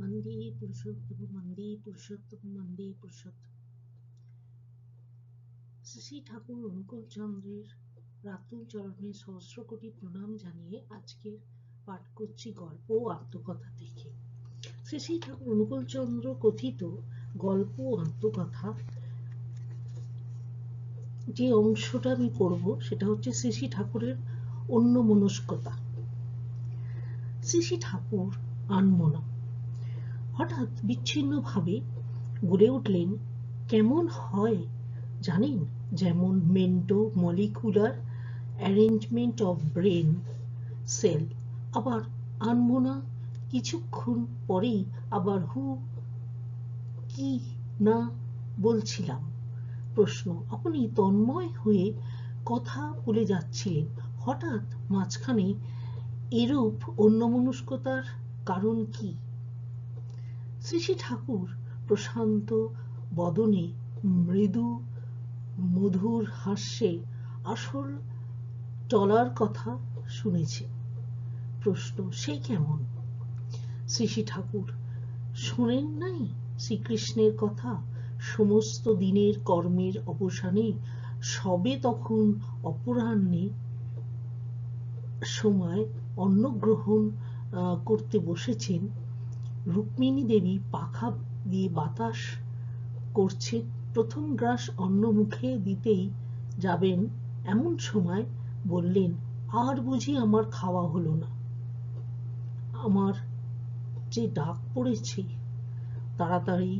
মন্দি পুরুষোত্তম মন্দি পুরুষোত্তম মন্দি পুরুষোত্তম। শ্রী ঠাকুর অনুকূল চন্দ্রের রাতুল চরণে সহস্র কোটি প্রণাম জানিয়ে আজকের পাঠ করছি গল্প ও আত্মকথা থেকে শ্রী শ্রী ঠাকুর অনুকূল চন্দ্র কথিত গল্প ও আত্মকথা, যে অংশটা আমি পড়ব সেটা হচ্ছে শ্রী শ্রী ঠাকুরের অন্য মনস্কতা শ্রী শ্রী ঠাকুর আনমনা। হঠাৎ বিচ্ছিন্নভাবে গড়ে উঠলেন, কেমন হয় জানেন? যেমন mentor molecular arrangement of brain cell. আবার আনমোনা কিছুক্ষণ পরেই আবার হু, কি না বলছিলাম। প্রশ্ন। আপনি তন্ময় হয়ে কথা বলে যাচ্ছিলেন। হঠাৎ মাঝখানে এরূপ অন্যমনস্কতার কারণ কি? শ্রী ঠাকুর প্রশান্ত বদনে মৃদু মধুর হাস্যে আসল টলার কথা শুনেছে। প্রশ্ন, সে কেমন? শ্রী ঠাকুর শোনেন নাই শ্রীকৃষ্ণের কথা? সমস্ত দিনের কর্মের অবসানে সবে তখন অপরাহ্নে সময় অন্নগ্রহণ করতে বসেছেন রুক্মিণী দেবী পাখা দিয়ে বাতাস করছে, প্রথম গ্রাস অন্ন মুখে দিতেই যাবেন এমন সময় বললেন, আর বুঝি আমার খাওয়া হলো না। আমার যে ডাক পড়েছে, তাড়াতাড়ি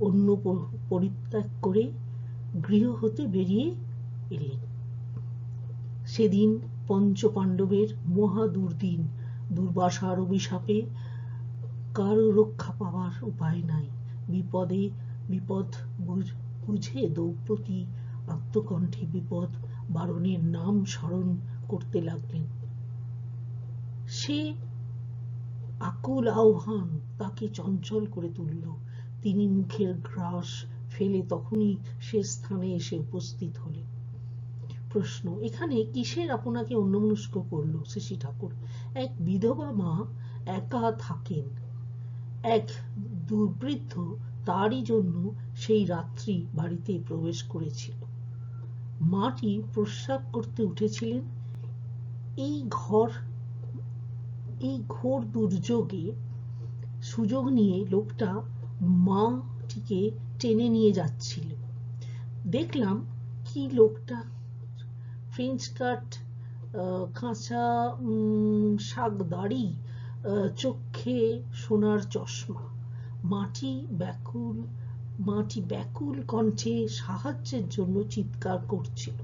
অন্য পরিত্যাগ করে গৃহ হতে বেরিয়ে এলেন। সেদিন পঞ্চপাণ্ডবের মহা দুর্দিন, দুর্বাসার অভিশাপে কারও রক্ষা পাওয়ার উপায় নাই। বিপদে বিপদ বুঝে দ্রৌপদী আত্মকণ্ঠে বিপদ বারণের নাম স্মরণ করতে লাগলেন। সে আকুল আহ্বান তাকে চঞ্চল করে তুলল। তিনি মুখের গ্রাস ফেলে তখনই সে স্থানে এসে উপস্থিত হলেন। প্রশ্ন, এখানে কিসের আপনাকে অন্যমনস্ক করল শ্রী ঠাকুর? এক বিধবা মা একা থাকেন। এক দুর্বৃদ্ধ তারই জন্য সেই রাত্রি বাড়িতে প্রবেশ করেছিল। মাটি প্রস্রাব করতে উঠেছিলেন। এই ঘর, এই ঘোর দুর্যোগে সুযোগ নিয়ে লোকটা মাটিকে টেনে নিয়ে যাচ্ছিল। দেখলাম কি লোকটা? ফ্রেঞ্চ কাট কাঁচা শাক দাড়ি চোখে সোনার চশমা। মাটি ব্যাকুল মাটি ব্যাকুল কণ্ঠে সাহায্যের জন্য চিৎকার করছিল।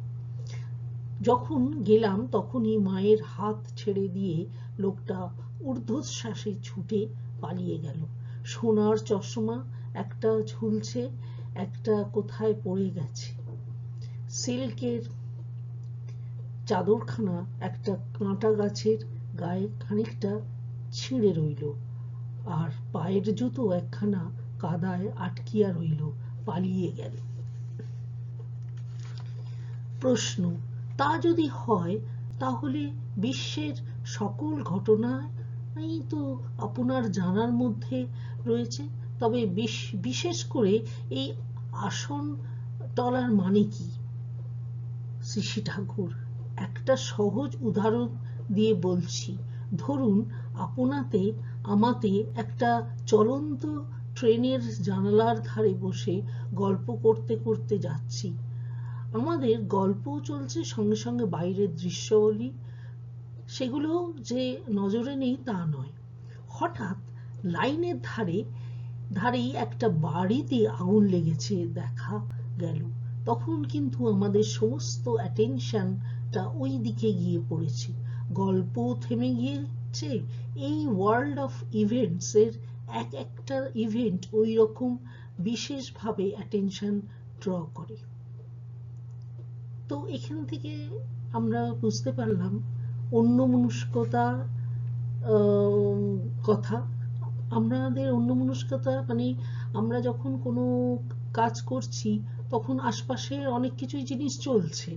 যখন গেলাম, তখনই মায়ের হাত ছেড়ে দিয়ে লোকটা ঊর্ধ্বশ্বাসে ছুটে পালিয়ে গেল। সোনার চশমা একটা ঝুলছে, একটা কোথায় পড়ে গেছে। সিল্কের চাদরখানা, একটা কাঁটা গাছের গায়ে খানিকটা ছিঁড়ে রইল। আর পায়ের জুতো একখানা কাদায় আটকিয়া রইল, পালিয়ে গেল। প্রশ্ন, তা যদি হয়, তাহলে বিশ্বের সকল ঘটনাই তো আপনার জানার মধ্যে রয়েছে। তবে বিশেষ করে এই আসন তলার মানে কি? শ্রী ঠাকুর একটা সহজ উদাহরণ দিয়ে বলছি। ধরুন আপনাতে, আমাতে একটা চলন্ত ট্রেনের জানালার ধারে বসে গল্প করতে করতে যাচ্ছি। আমাদের গল্পও চলছে, সঙ্গে সঙ্গে বাইরের দৃশ্যবলী। সেগুলো যে নজরে নেই তা নয়। হঠাৎ লাইনের ধারে, ধারেই একটা বাড়িতে আগুন লেগেছে দেখা গেল। তখন কিন্তু আমাদের সমস্ত অ্যাটেনশনটা ওই দিকে গিয়ে পড়েছে। গল্প থেমে গিয়েছে এই ওয়ার্ল্ড অফ ইভেন্টস এর এক একটা ইভেন্ট ওই রকম বিশেষভাবে অ্যাটেনশন ড্র করে। তো এখান থেকে আমরা বুঝতে পারলাম অন্য মনস্কতা কথা। আমাদের অন্য মনস্কতা মানে আমরা যখন কোনো কাজ করছি, তখন আশপাশের অনেক কিছুই জিনিস চলছে।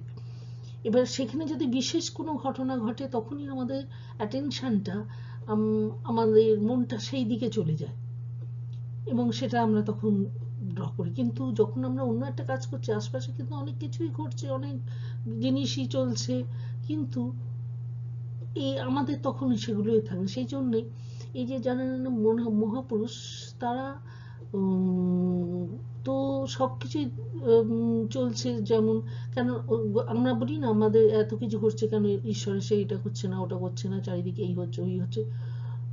এবার সেখানে যদি বিশেষ কোনো ঘটনা ঘটে, তখনই আমাদের অ্যাটেনশনটা আমাদের মনটা সেই দিকে চলে যায়। এবং সেটা আমরা তখন ড্র করি। কিন্তু যখন আমরা অন্য একটা কাজ করছি, আশপাশে কিন্তু অনেক কিছুই ঘটছে, অনেক জিনিসই চলছে, কিন্তু এই আমাদের তখন সেগুলোই থাকে। সেই জন্যই এই যে যারা মহাপুরুষ, তারা তো সবকিছুই উম, চলছে যেমন কেন আমরা বলি না আমাদের এত কিছু ঘটছে কেন ঈশ্বরের সেইটা করছে না ওটা করছে না চারিদিকে এই হচ্ছে ওই হচ্ছে।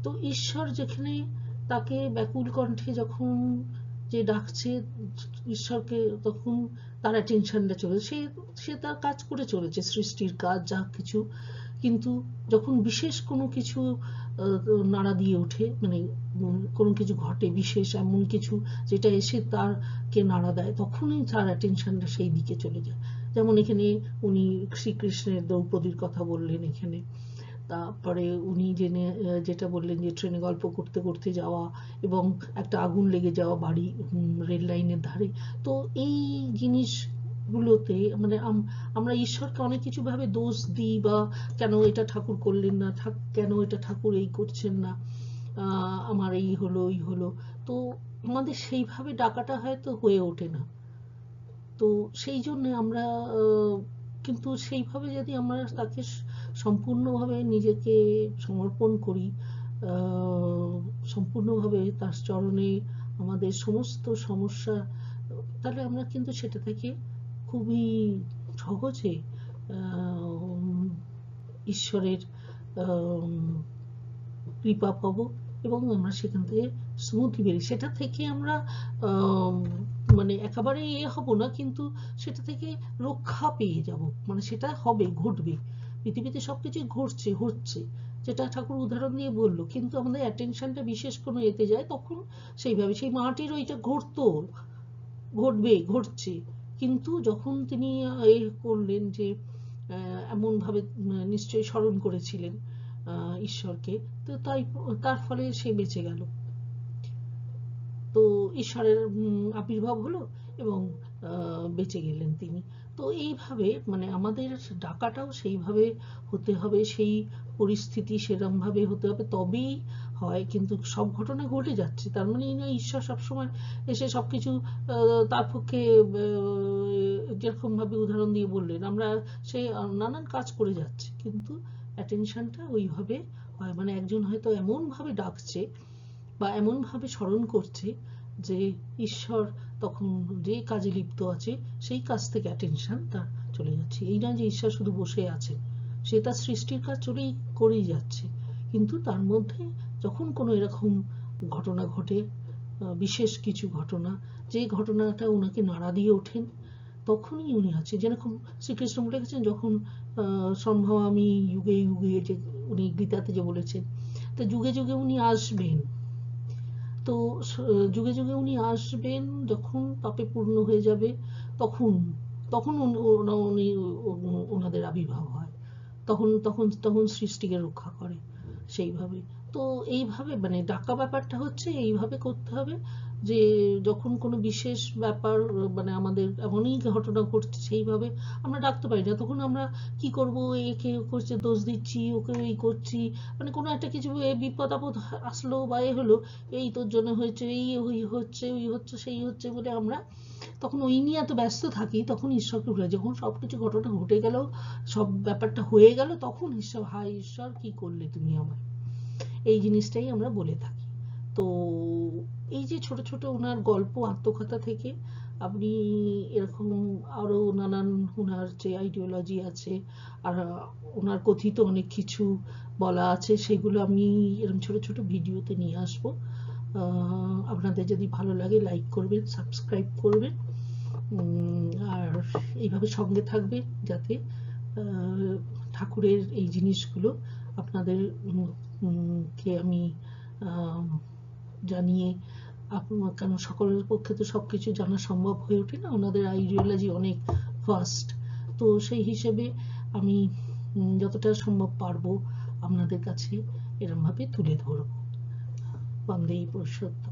তো ঈশ্বর যেখানে তাকে ব্যাকুল কণ্ঠে যখন যে ডাকছে ঈশ্বরকে তখন তার অ্যাটেনশনটা চলে সে সে তার কাজ করে চলেছে সৃষ্টির কাজ যা কিছু। কিন্তু যখন বিশেষ কোনো কিছু নাড়া দিয়ে ওঠে মানে কোনো কিছু ঘটে বিশেষ, এমন কিছু যেটা এসে তারকে নাড়া দেয়, তখনই তার অ্যাটেনশনটা সেই দিকে চলে যায়। যেমন এখানে উনি শ্রীকৃষ্ণের দ্রৌপদীর কথা বললেন এখানে। তারপরে উনি জেনে যেটা বললেন যে ট্রেনে গল্প করতে করতে যাওয়া এবং একটা আগুন লেগে যাওয়া বাড়ি রেল লাইনের ধারে। তো এই জিনিসগুলোতে মানে আম- আমরা ঈশ্বরকে অনেক কিছু ভাবে দোষ দিই বা কেন এটা ঠাকুর করলেন না কেন এটা ঠাকুর এই করছেন না আমার এই হলো এই হলো। তো আমাদের সেইভাবে ডাকাটা হয়তো হয়ে ওঠে না। তো সেই জন্য আমরা কিন্তু সেইভাবে যদি আমরা তাকে সম্পূর্ণভাবে নিজেকে সমর্পণ করি সম্পূর্ণভাবে তার চরণে আমাদের সমস্ত সমস্যা, তাহলে আমরা কিন্তু সেটা থেকে খুবই সহজে ঈশ্বরের কৃপা পাবো এবং আমরা সেখান থেকে স্মুথলি বেরিয়ে সেটা থেকে আমরা আম, মানে একেবারে ইয়ে হব না কিন্তু সেটা থেকে রক্ষা পেয়ে যাব। মানে সেটা হবে ঘটবে। পৃথিবীতে সবকিছুই ঘটছে হচ্ছে। যেটা ঠাকুর উদাহরণ দিয়ে বলল কিন্তু আমাদের অ্যাটেনশনটা বিশেষ কোনো এতে যায় তখন সেইভাবে সেই মাটির ওইটা ঘটতো ঘটবে ঘটছে। কিন্তু যখন তিনি এ করলেন যে এমন ভাবে নিশ্চয়ই স্মরণ করেছিলেন ঈশ্বরকে, তো তাই, তার ফলে সে বেঁচে গেল। তো ঈশ্বরের আবির্ভাব হলো এবং বেঁচে গেলেন তিনি। তো এইভাবে মানে আমাদের ডাকাটাও সেইভাবে হতে হবে, সেই পরিস্থিতি সেরম ভাবে হতে হবে। তবেই হয় কিন্তু সব ঘটনা ঘটে যাচ্ছে। তার মানে এই নয় ঈশ্বর সবসময় এসে সবকিছু আহ, তার পক্ষে আহ, যেরকম ভাবে উদাহরণ দিয়ে বললেন আমরা সেই নানান কাজ করে যাচ্ছি কিন্তু অ্যাটেনশনটা ওইভাবে হয়। মানে একজন হয়তো এমন ভাবে ডাকছে বা এমন ভাবে স্মরণ করছে যে ঈশ্বর তখন যে কাজে লিপ্ত আছে সেই কাজ থেকে অ্যাটেনশন তার চলে যাচ্ছে। এই না যে ঈশ্বর শুধু বসে আছে সে তার সৃষ্টির কাজ চলেই করেই যাচ্ছে। কিন্তু তার মধ্যে যখন কোনো এরকম ঘটনা ঘটে বিশেষ কিছু ঘটনা যে ঘটনাটা ওনাকে নাড়া দিয়ে ওঠেন, তখনই উনি আছে যেরকম শ্রীকৃষ্ণ বলে গেছেন যখন সম্ভব আমি যুগে যুগে যে উনি গীতাতে যে বলেছেন, তো যুগে যুগে উনি আসবেন। তো যুগে যুগে উনি আসবেন, যখন পাপে পূর্ণ হয়ে যাবে, তখন তখন উনি- ওনাদের আবির্ভাব হয়। তখন তখন তখন সৃষ্টিকে রক্ষা করে সেইভাবে। তো এইভাবে মানে ডাকা ব্যাপারটা হচ্ছে এইভাবে করতে হবে যে যখন কোনো বিশেষ ব্যাপার মানে আমাদের এমনই ঘটনা ঘটছে সেইভাবে আমরা ডাকতে পারি না। তখন আমরা কি করব? একে করছে, দোষ দিচ্ছি ওকে এই করছি। মানে কোনো একটা কিছু বিপদ আপদ আসলো বা এ হলো, এই তোর জন্য হয়েছে, এই ওই হচ্ছে ওই হচ্ছে, সেই হচ্ছে বলে আমরা তখন ওই নিয়ে এত ব্যস্ত থাকি, তখন ঈশ্বরকে ভুলে। যখন সবকিছু ঘটনা ঘটে গেল, সব ব্যাপারটা হয়ে গেল, তখন ঈশ্বর, হায় ঈশ্বর, কি করলে তুমি আমায়? এই জিনিসটাই আমরা বলে থাকি। তো এই যে ছোট ছোট ওনার গল্প, আত্মকথা থেকে আপনি এরকম আরও নানান ওনার যে আইডিওলজি আছে, আর ওনার কথিত অনেক কিছু বলা আছে, সেগুলো আমি এরকম ছোট ছোট ভিডিওতে নিয়ে আসব। আপনাদের যদি ভালো লাগে লাইক করবেন সাবস্ক্রাইব করবেন আর এইভাবে সঙ্গে থাকবে যাতে ঠাকুরের এই জিনিসগুলো আপনাদের কে আমি জানিয়ে কেন সকলের পক্ষে তো সবকিছু জানা সম্ভব হয়ে ওঠে না? ওনাদের আইডিওলজি অনেক ফাস্ট তো সেই হিসেবে আমি যতটা সম্ভব পারব আপনাদের কাছে এরমভাবে তুলে ধরবো। বন্দেই পুরুষোত্তম।